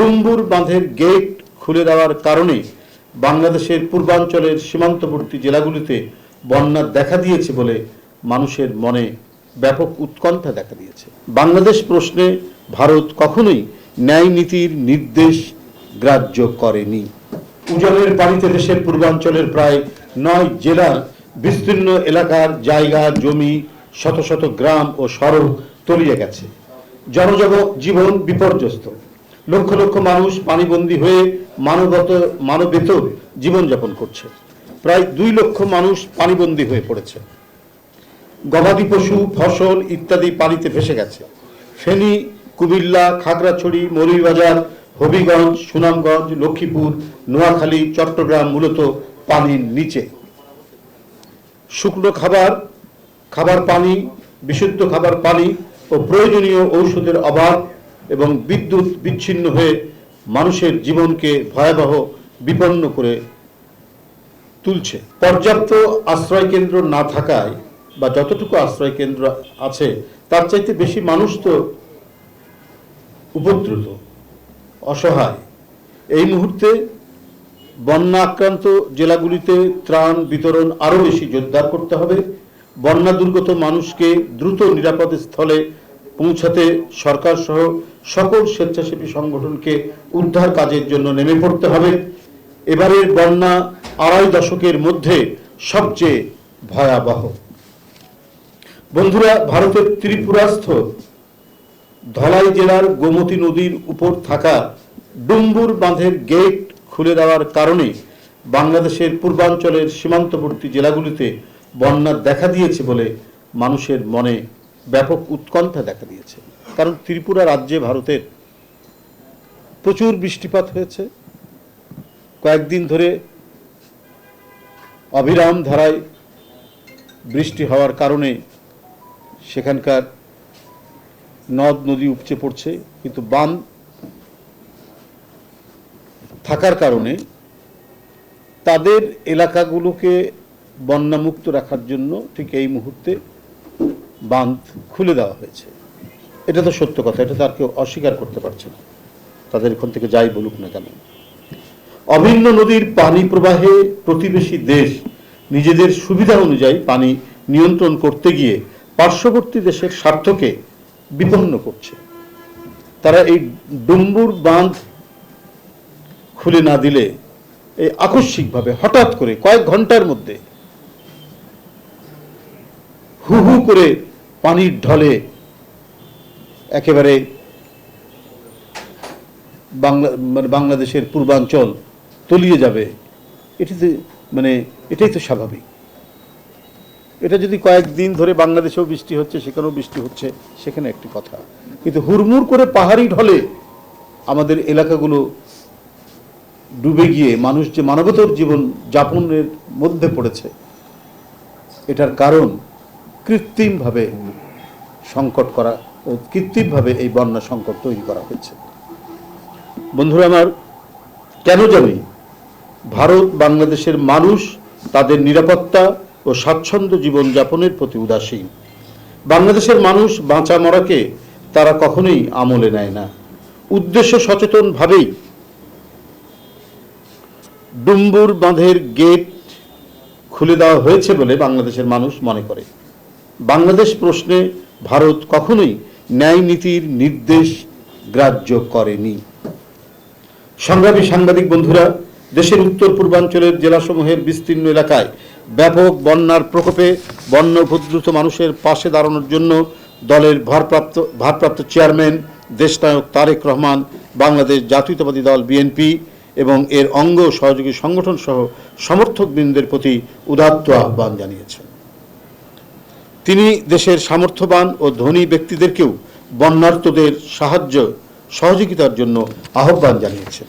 ডুম্বুর বাঁধের গেট খুলে দেওয়ার কারণে বাংলাদেশের পূর্বাঞ্চলের সীমান্তবর্তী জেলাগুলিতে বন্যা দেখা দিয়েছে বলে মানুষের মনে ব্যাপক উৎকণ্ঠা দেখা দিয়েছে। বাংলাদেশ প্রশ্নে ভারত কখনোই ন্যায় নীতির নির্দেশ গ্রাহ্য করেনি। উজানের পানিতে দেশের পূর্বাঞ্চলের প্রায় নয় জেলার বিস্তীর্ণ এলাকার জায়গা, জমি, শত শত গ্রাম ও সড়ক তলিয়ে গেছে। জনজগ জীবন বিপর্যস্ত। লক্ষ লক্ষ মানুষ পানিবন্দী হয়ে মানবত মানবেত জীবনযাপন করছে। প্রায় দুই লক্ষ মানুষ পানিবন্দী হয়ে পড়েছে। গবাদি পশু, ফসল ইত্যাদি পানিতে ভেসে গেছে। ফেনী, কুমিল্লা, খাগড়াছড়ি, মৌলভীবাজার, হবিগঞ্জ, সুনামগঞ্জ, লক্ষ্মীপুর, নোয়াখালী, চট্টগ্রাম মূলত পানির নিচে। শুকনো খাবার খাবার পানি, বিশুদ্ধ খাবার পানি ও প্রয়োজনীয় ঔষধের অভাব এবং বিদ্যুৎ বিচ্ছিন্ন হয়ে মানুষের জীবনকে ভয়াবহ বিপন্ন করে তুলছে। পর্যাপ্ত আশ্রয় কেন্দ্র না থাকায় বা যতটুকু আশ্রয় কেন্দ্র আছে, তার চাইতে বেশি মানুষ তো উপদ্রুত, অসহায়। এই মুহূর্তে বন্যা আক্রান্ত জেলাগুলিতে ত্রাণ বিতরণ আরও বেশি জোরদার করতে হবে। বন্যা দুর্গত মানুষকে দ্রুত নিরাপদ স্থলে পৌঁছাতে সরকার সহ সকল স্বেচ্ছাসেবী সংগঠনকে উদ্ধার কাজের জন্য নেমে পড়তে হবে। এবারের বন্যা আড়াই দশকের মধ্যে সবচেয়ে ভয়াবহ। বন্ধুরা, ভারতের ত্রিপুরাস্থ ধলাই জেলার গোমতী নদীর উপর থাকা ডুম্বুর বাঁধের গেট খুলে দেওয়ার কারণে বাংলাদেশের পূর্বাঞ্চলের সীমান্তবর্তী জেলাগুলিতে বন্যা দেখা দিয়েছে বলে মানুষের মনে ব্যাপক উৎকণ্ঠা দেখা দিয়েছে। কারণ ত্রিপুরা রাজ্যে ভারতের প্রচুর বৃষ্টিপাত হয়েছে। কয়েকদিন ধরে অবিরাম ধারায় বৃষ্টি হওয়ার কারণে সেখানকার নদ নদী উপচে পড়ছে। কিন্তু বান থাকার কারণে তাদের এলাকাগুলোকে বন্যামুক্ত রাখার জন্য ঠিক এই মুহূর্তে বাঁধ খুলে দেওয়া হয়েছে। এটা তো সত্য কথা, এটা তো আর কেউ অস্বীকার করতে পারছে না। তাদের এখান থেকে যাই বলুক না কেন। অভিন্ন নদীর পানি প্রবাহে প্রতিবেশী দেশ নিজেদের সুবিধা অনুযায়ী পানি নিয়ন্ত্রণ করতে গিয়ে পার্শ্ববর্তী দেশের স্বার্থকে বিপন্ন করছে। তারা এই ডুম্বুর বাঁধ খুলে না দিলে এই আকস্মিকভাবে হঠাৎ করে কয়েক ঘণ্টার মধ্যে হু হু করে পানির ঢলে একেবারে বাংলা মানে বাংলাদেশের পূর্বাঞ্চল তলিয়ে যাবে, এটিতে মানে এটাই তো স্বাভাবিক। এটা যদি কয়েকদিন ধরে বাংলাদেশেও বৃষ্টি হচ্ছে, সেখানেও বৃষ্টি হচ্ছে, সেখানে একটি কথা। কিন্তু হুড়মুড় করে পাহাড়ি ঢলে আমাদের এলাকাগুলো ডুবে গিয়ে, মানুষ যে মানবতর জীবন যাপনের মধ্যে পড়েছে, এটার কারণ কৃত্রিমভাবে সংকট করা, ও কৃত্রিমভাবে এই বন্যা সংকট তৈরি করা হয়েছে। বন্ধুরা আমার, কেন জানি ভারত, বাংলাদেশের মানুষ তাদের নিরাপত্তা ও স্বাচ্ছন্দ্য জীবনযাপনের প্রতি উদাসীন। বাংলাদেশের মানুষ বাঁচা মরাকে তারা কখনোই আমলে নেয় না। উদ্দেশ্য সচেতনভাবেই ডুম্বুর বাঁধের গেট খুলে দেওয়া হয়েছে বলে বাংলাদেশের মানুষ মনে করে। বাংলাদেশ প্রশ্নে ভারত কখনোই ন্যায় নীতির নির্দেশ গ্রাহ্য করেনি। সংগ্রামী সাংবাদিক বন্ধুরা, দেশের উত্তর পূর্বাঞ্চলের জেলাসমূহের বিস্তীর্ণ এলাকায় ব্যাপক বন্যার প্রকোপে বন্যা উপদ্রুত মানুষের পাশে দাঁড়ানোর জন্য দলের ভারপ্রাপ্ত ভারপ্রাপ্ত চেয়ারম্যান, দেশনায়ক তারেক রহমান, বাংলাদেশ জাতীয়তাবাদী দল বিএনপি এবং এর অঙ্গ সহযোগী সংগঠন সহ সমর্থকবৃন্দের প্রতি উদাত্ত আহ্বান জানিয়েছেন। তিনি দেশের সামর্থ্যবান ও ধনী ব্যক্তিদেরকেও বন্যার্তদের সাহায্য সহযোগিতার জন্য আহ্বান জানিয়েছেন।